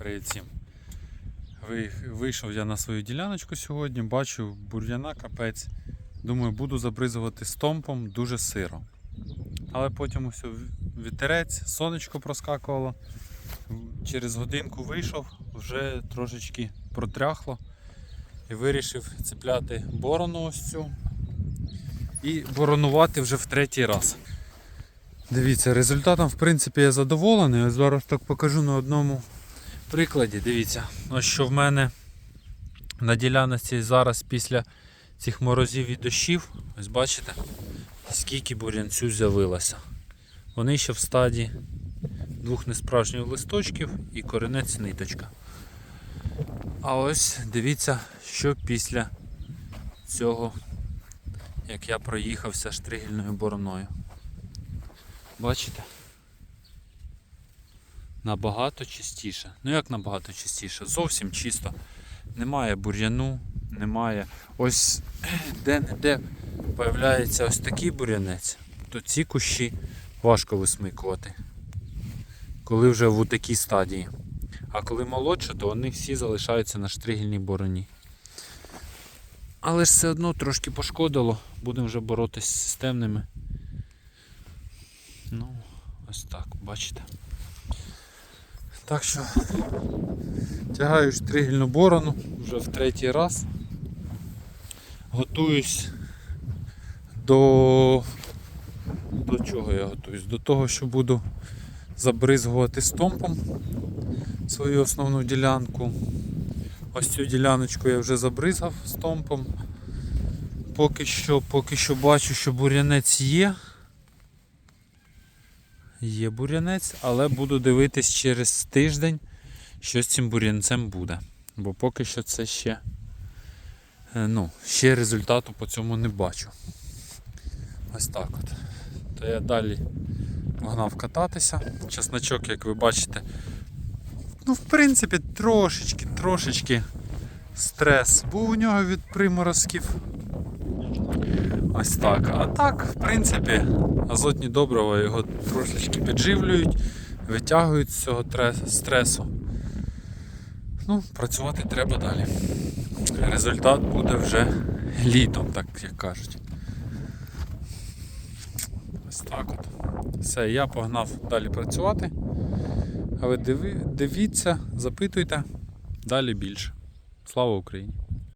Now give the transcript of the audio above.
Привіт всім. Вийшов я на свою діляночку сьогодні, бачу бур'яна капець. Думаю, буду забризувати стомпом дуже сиро. Але потім ось вітерець, сонечко проскакувало. Через годинку вийшов, вже трошечки протряхло. І вирішив цепляти борону ось цю. І боронувати вже в третій раз. Дивіться, результатом в принципі я задоволений. Ось зараз так покажу на одному прикладі. Дивіться, ось що в мене на ділянці зараз після цих морозів і дощів, ось бачите, скільки бурянцю з'явилося. Вони ще в стадії двох несправжніх листочків і коренець ниточка. А ось дивіться, що після цього, як я проїхався штригельною бороною. Бачите? Набагато чистіше. Ну як набагато чистіше? Зовсім чисто. Немає бур'яну, немає. Ось де де появляється ось такий бур'янець, то ці кущі важко висмикувати. Коли вже в такій стадії. А коли молодше, то вони всі залишаються на штригельній бороні. Але ж все одно трошки пошкодило, будемо вже боротися з системними. Ну, ось так, бачите. Так що тягаю штригельну борону вже в третій раз. Готуюсь до. До чого я готуюсь? До того, що буду забризгувати стомпом свою основну ділянку. Ось цю діляночку я вже забризгав стомпом. Поки що, поки що бачу, що бур'янець є. Є бур'янець, але буду дивитись через тиждень, що з цим бур'янцем буде. Бо поки що це ще, е, ну, ще результату по цьому не бачу. Ось так от. То я далі погнав кататися. Чесночок, як ви бачите, ну, в принципі, трошечки, трошечки стрес був у нього від приморозків. Ось так. А так, в принципі, азотні добрива його трошечки підживлюють, витягують з цього стресу. Ну, працювати треба далі. Результат буде вже літом, так як кажуть. Ось так от. Все, я погнав далі працювати. А ви дивіться, запитуйте, далі більше. Слава Україні!